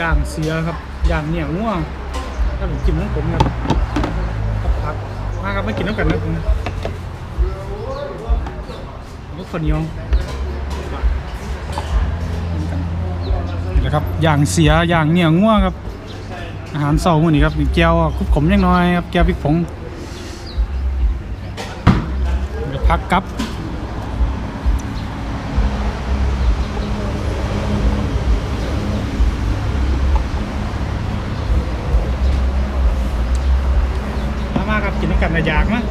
ย่างเสือครับย่างเนี่ยง่วงถ้าผมกินน้ำผมครับครับผักมาครับมากินน้ำกันนะผมแล้วข้าวเหนียวนี่แหละครับย่างเสียย่างเนี่ยง่วงครับ อาหารเสาร์มื้อนี้ครับมีแก้วคุบขมยังน้อยครับแก้วพริกผงเดี๋ยวพักกับ มามาครับ กินน้ำกันนะยากนะ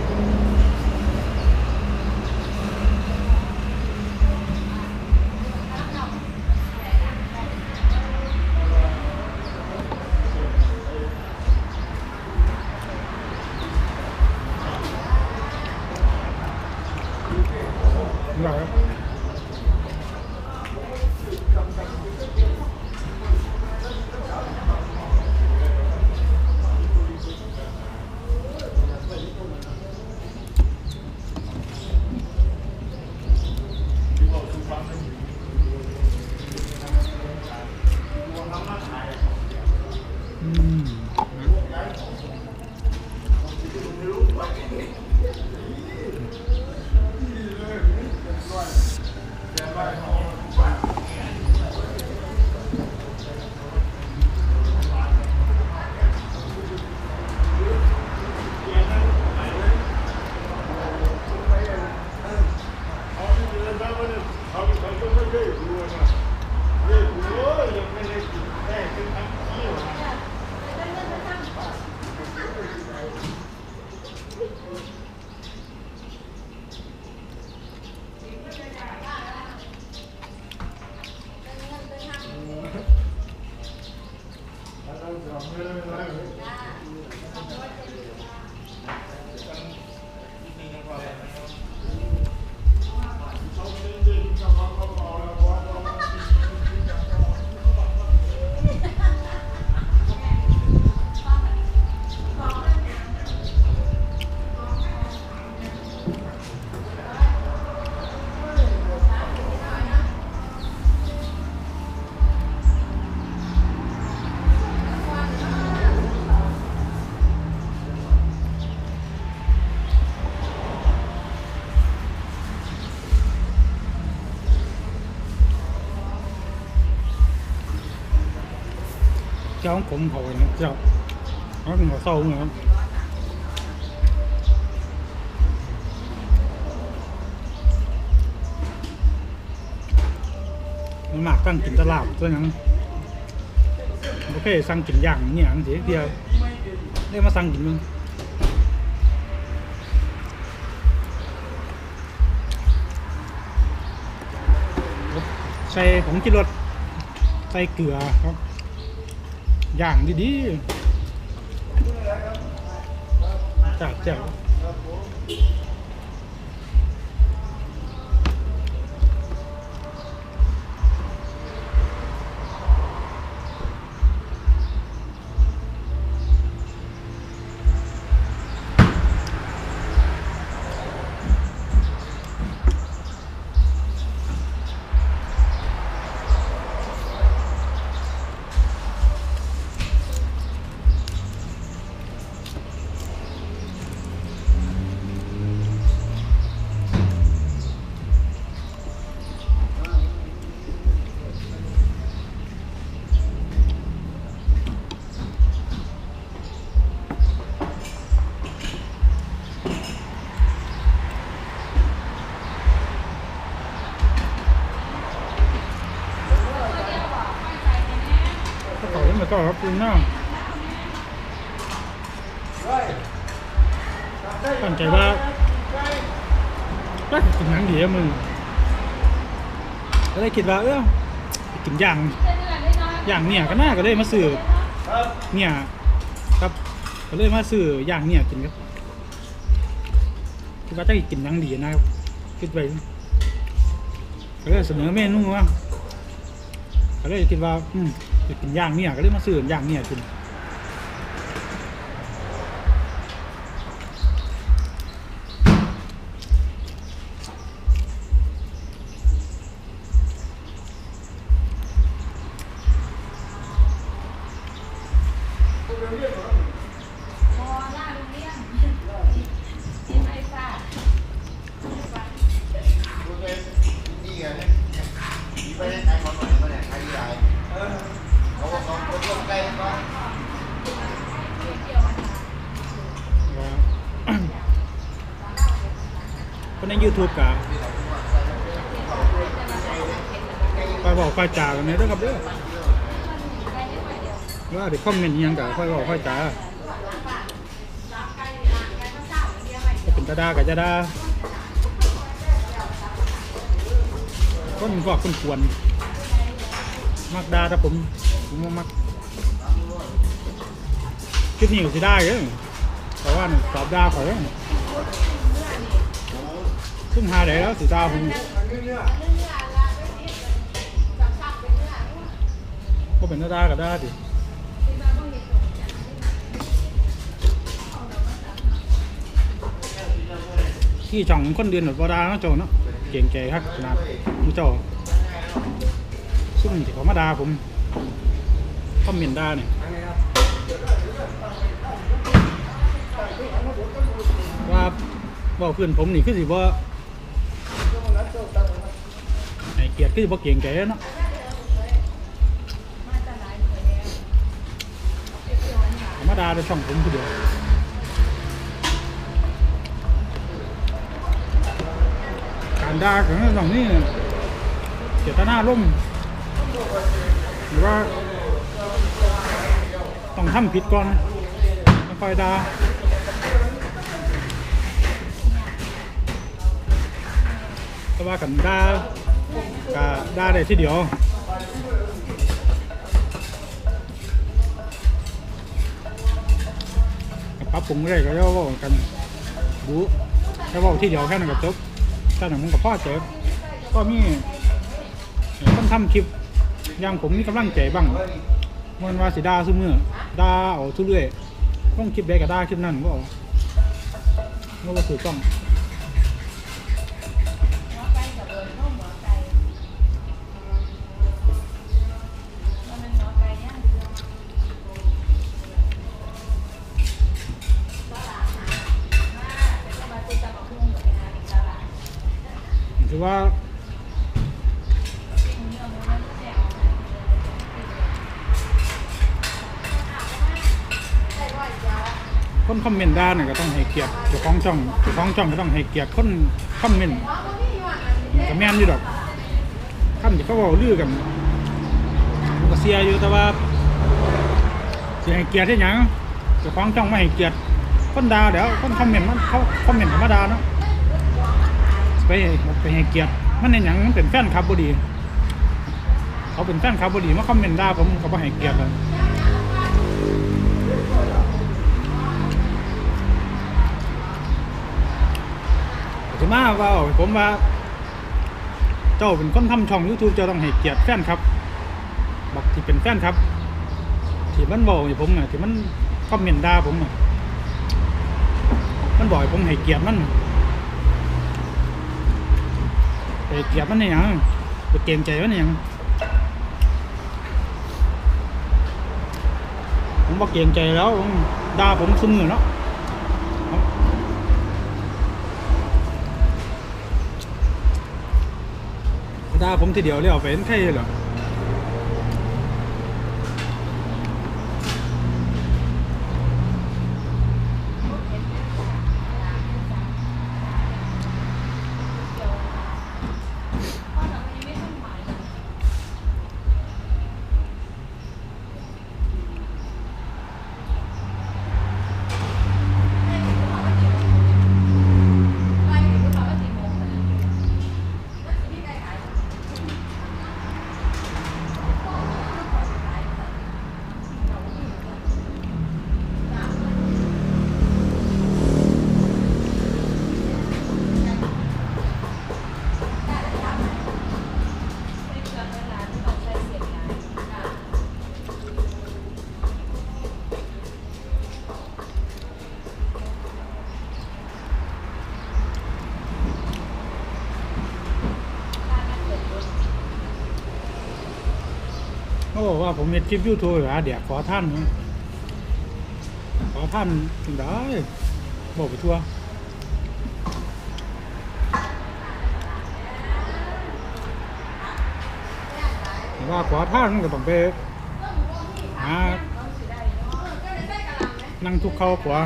ของผมเขาเลยนะเจ้าเขาเป็นหัวเศร้าเหมือนกันมันมากตั้งกินตลาดตัวนั้นโอเคสั่งกินอย่างเนี่ยอันเสียเดียวเรียกมาสั่งกินมึงใส่ผงกิรสใส่เกลือครับ อย่างดีๆจากเจ้า ยังไงก็ครับคุณน้าตั้งใจว่าก็กินหนังดีอะมึงก็เลยคิดว่าเออกินอย่างอย่างเนี่ยก็น่าก็เลยมาซื้อเนี่ยครับก็เลยมาซื้ออย่างเนี่ยกินครับคิดว่าจะกินหนังดีนะครับคิดไปก็เลยเสนอเมนูว่าก็เลยคิดว่าอืม จะกินย่างเนี่ยก็เลยมาซื้อย่างเนี่ยคุณ YouTube กับคอยบอกคอยจ่ากันเลยเด้อครับเด้อว่าเดี๋ยวคอมเมนต์ยังกับค่อยบอกค่อยจ่าก็เป็นจะดากับจะดาคนบอกคนควรมักดาถ้าผมผมว่ามักคิดหนี่ก็สิได้เด้อแต่ว่าตอบดาขอยเด้อ ซึ่งหาได้แล้วสิตาผมก็เป็นหน้าตากับด้าดิที่ช่องคนเดือนหนวดบดาเนาะโจเนาะเก่งใจครับขนาดมูเจ้าซึ่งที่เขามาดาผมคอมเมนต์ดาเนี่ยว่าบอกเพื่อนผมนี่คือสิว่า กียรติคือสิบ่เก่งใจเนาะธรรมดาในช่องผมคือเดียวการด่าของช่องนี้เจตนาล่มหรือว่า ต้องทำผิดก่อนไม่ค่อยด่าแต่ว่ากันด่า ก็ได่าได้ทีเดียวก็ปรับปรุงได้ก็จะเว่ากันดูแค่เว่าที่เดียวแค่นั้นก็จบถ้าหนังมันกับพ่อเจ็บก็มีคนทำคลิปอย่างผมมีกำลังใจบ้างมันว่าสิดาซุมือดาเอาทุเรื่อยต้องคลิปใดก็ด่าคลิปนั้นก็เอาก็ว่าถูกต้อง ว่าจริงเรื่องมันไม่แจกคนคอมเมนต์ด่าเนี่ยก็ต้องให้เกียรติเจ้าของช่องเจ้าของช่องก็ต้องให้เกียรติคนคอมเมนต์ก็แม่นอยู่ดอกคำที่เขาบอกลือกันมันก็เสียอยู่แต่ว่าเสิให้เกียรติที่หยังเจ้าของช่องไม่ให้เกียรติคนด่าเดี๋ยวคนคอมเมนต์มันเขาคอมเมนต์ธรรมดาเนาะ ไปไปให้เกียรติมันในหยังมันเป็นแฟนคลับบดี เขาเป็นแฟนคลับบดีมาคอมเมนต์ด่าผมก็บ่ให้เกียรติเลยถือมาว่าผมว่า เจ้าเป็นคนทำช่อง YouTube เจ้าต้องให้เกียรติแฟนครับบอกที่เป็นแฟนครับ ที่มันบอกให้ผมน่ะที่มันคอมเมนต์ด่าผมน่ะมันบอกผมให้เกียรติมัน ไปเก็บมันเนี่ยงไปเกรงใจมันเนี่ยงผมบอกเกรงใจแล้วด่าผมเสมอเนาะด่าผมทีเดียวเลยเอาไปเห็นใครเหรอ ว่าผมเห็นคลิปยูทูบหาเดี๋ยวขอท่านนะอท่านถึงได้บอกไปทั่วว่าขอท่านก็ต้องไปหานั่งทุกเข้าขวา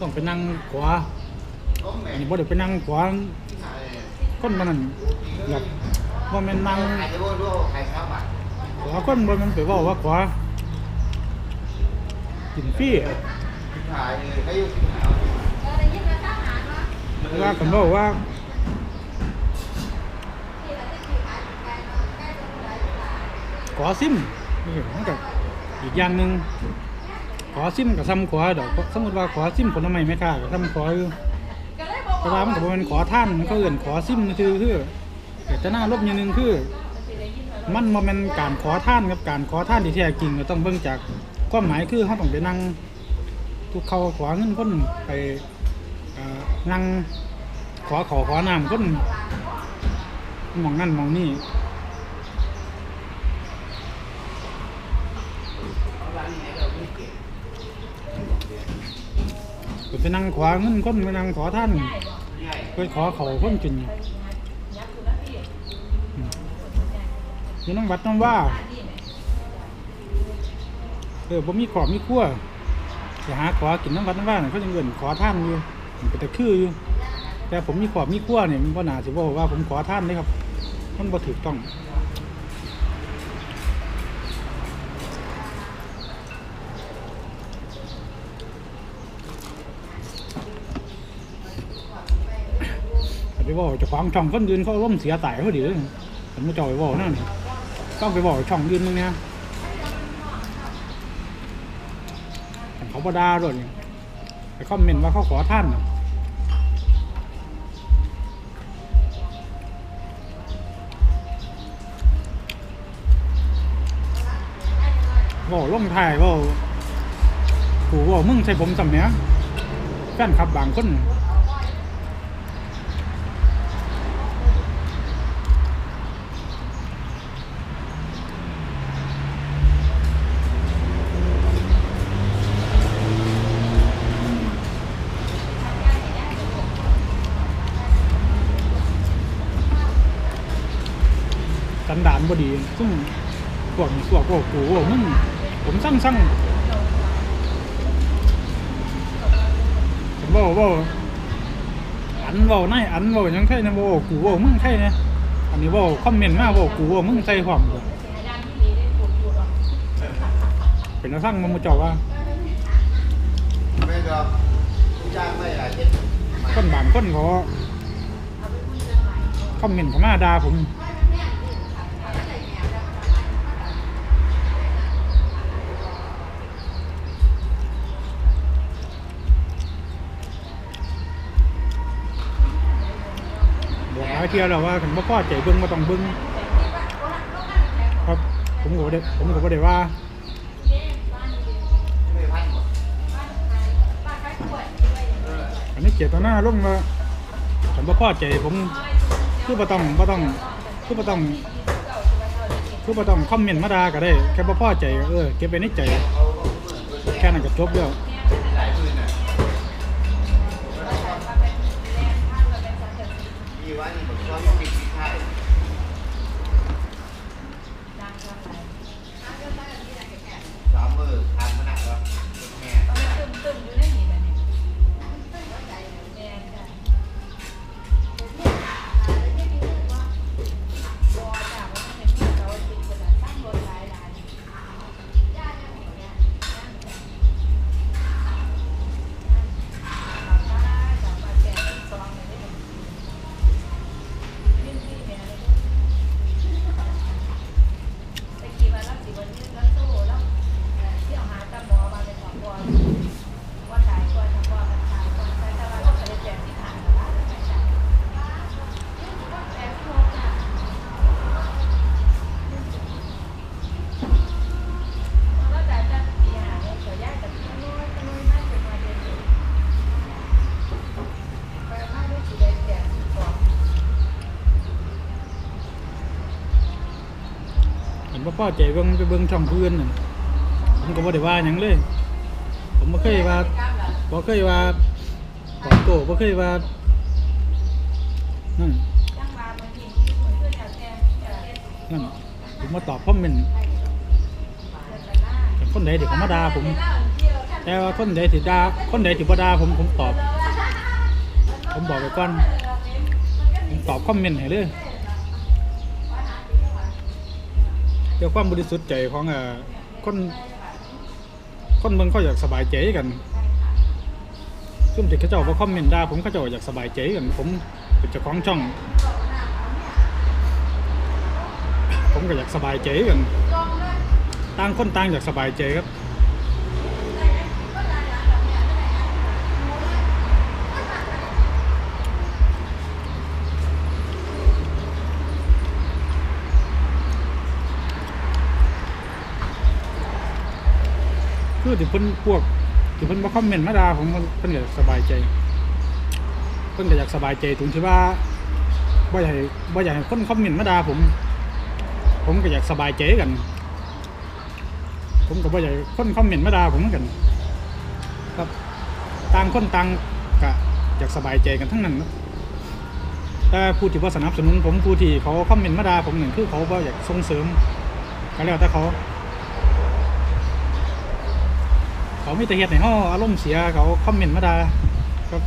ต้องไปนั่งขวา อันนี้บ่ได้ไปนั่งขวางคนมันนั่นแบบว่าม่นนั่งขวาคนบ่มันไปว่าว่าขวากินฟรีขายเลยให้ยุ่งขายเออได้ยินมาทหารวะเพราะว่ากันบอกว่าขอซิมนี่มันก็อีกอย่างหนึ่งขอซิมกับซ้ำขวาดอกสมมติว่าขอซิมผลไม้ไม่ค่ากับซ้ำขวาอยู่ แต่ว่ามันก็บ่แม่นขอท่านมันก็เอื่นขอซิมคือคือแต่จะน่าลบอย่างหนึงคือ มันบ่แม่นการขอท่านกับการขอท่านที่แท้จริงก็ต้องเบิ่งจากความหมายคือเฮาต้องไปนั่งทุกเขาขอเงินคนไปเอ่อนั่งขอขอขอน้ำคนหมองนั่นหมองนี่ นั่งขอเงินคนไปนั่งขอท่านไปขอเขาคนกินอยู่นั่งวัดนั่งว่าเออบ่มีขอบมีขั้วจะหาขอกินน้ำวัดน้ำว่าน่ะเขาจะเงินขอท่านอยู่มันก็จะคืออยู่แต่ผมมีขอบมีขั้วเนี่ยมันก็น่าสิบอกว่าผมขอท่านเลยครับ มันบ่ถูกต้อง ไปบอกเจะฟังช่องคนอื่นเขาร่มเสียตายเขาดีเลยผมไม่จ่อยบอกนั่นต้องไปบอกช่องอื่นมึงเนี่ยเขาบดาด้วยนี่ไปคอมเมนต์ว่าเขาขอท่านน่ะบอกลงถ่ายว่ากูว่ามึงใส่ผมสำเนี้ยแฟนคลับบางคน บดีซึ่งพวกนี้พวกพวกกูว่ามึงผมสั่งสั่งผมบอกว่าอันบอกนายอันบอกยังใช่นะบอกกูว่ามึงใช่นะอันนี้บอกคอมเมนต์มาบอกกูว่ามึงใส่ความเป็นนักสร้างมันมาจาะว่าไม่ก็ผู้จ้างไม่อะคนบางคนเขาคอมเมนต์เขามาด่าผมบอ กี่ยวแล้วว่าถึงบ่พอใจเบิ่งบ่ต้องเบิ่งครับ ผมก็บ่ได้ผมก็บ่ได้ว่าไม่พันหมดอันนี้เจตนาลงมาผมบ่พอใจผมคือบ่ต้องบ่ต้องคือบ่ต้องคือบ่ต้องคอมเมนต์มาด่าก็ได้แค่บ่พอใจก็เออเก็บไว้ในใจแค่นั้นก็จบแล้ว พ่อใจเบิ่งไปเบิ่งช่องผู้อื่นน่ะผมก็บ่ได้ว่าหยังเลย ผมบ่เคยว่าบ่เคยว่าตอโต้บ่เคยว่านั่นนั่นผมมาตอบคอมเมนต์คนใดที่เขามาด่าผม แต่ว่าคนใดที่ด่าคนใดที่บ่ด่าผมผมตอบ ผมบอกไปก่อนผมตอบคอมเมนต์ให้เลย เพื่อความบริสุทธิ์ใจของเอ่อคนคนเมืองเขาอยากสบายใจกันซุ่มที่เขาเจ้าว่าคอมเมนต์ด่าผมเขาเจ้าอยากสบายใจกันผมเป็นเจ้าของช่อง ผมก็อยากสบายใจกันต่างคนต่างอยากสบายใจครับ คือที่เพิ่นพวกที่เพิ่นมาคอมเมนต์มาดาผมเพิ่นก็อยากสบายใจ เพิ่นก็อยากสบายใจตรงที่ว่าบ่อยากให้บ่อยากให้คนคอมเมนต์มาดาผม ผมก็อยากสบายใจกัน ผมก็บ่อยากให้คนคอมเมนต์มาดาผมกัน ครับต่างคนต่างก็อยากสบายใจกันทั้งนั้นนะแต่ผู้ที่ว่าสนับสนุนผมผู้ที่เขาคอมเมนต์มาดาผมหนึ่งคือเขาบ่อยากส่งเสริมก็แล้วแต่เขา เขาไม่แต่เฮ็ดในห้เฮาอารมณ์เสียเขาคอมเมนต์มาดาครับ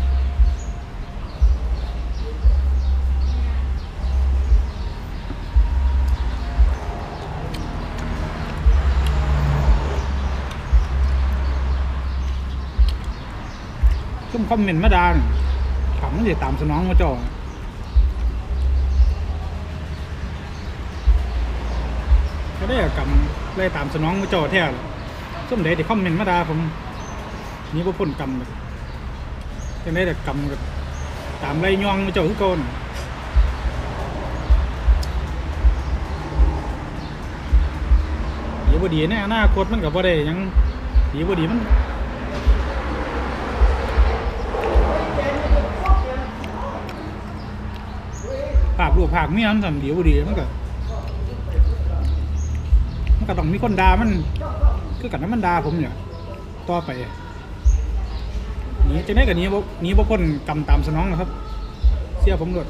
ซุ่มคอมเมนต์มาดานี่ถามมันสิตามสนองมาจ้าก็ได้กำไล่ตามสนองมาจ้าแท้ ล่ะส้มเดที่คอมเมนต์มาด่าผมนี่พวกพ่นกรรมเลยจังได้แต่กรรมกับตามไล่ย่องมาเจ้าทุกคนดีบ่ดีแน่อนาคตมันกับบ่ได้ยังดีบ่ดีมันภาพลูกภาพเมียมันสั่นดีบ่ดีมันก็มันก็ต้องมีคนด่ามัน คือกันน้ำมันดาผมเนี่ยต่อไปนีจะได้กับนี้บนี้บ่พ้นกรรมตามสนองนะครับ เสียผมหลด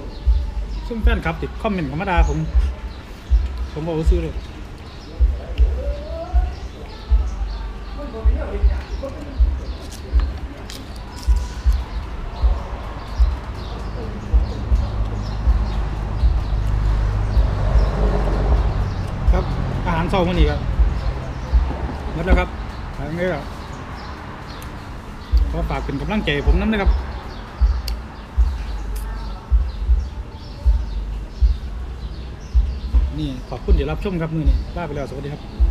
ซึ่งแฟนคลับติดคอมเมนต์เข้ามดาผม ผมบอกว่าซื้อเลยครับอาหารเช้ามื้อนี้ครับ มดแล้วครับทางนี้ครับขอฝากเป็นกำลังใจผมน้ำนะครับนี่ขอบคุณที่รับชมครับมือนี้ลาไปแล้วสวัสดีครับ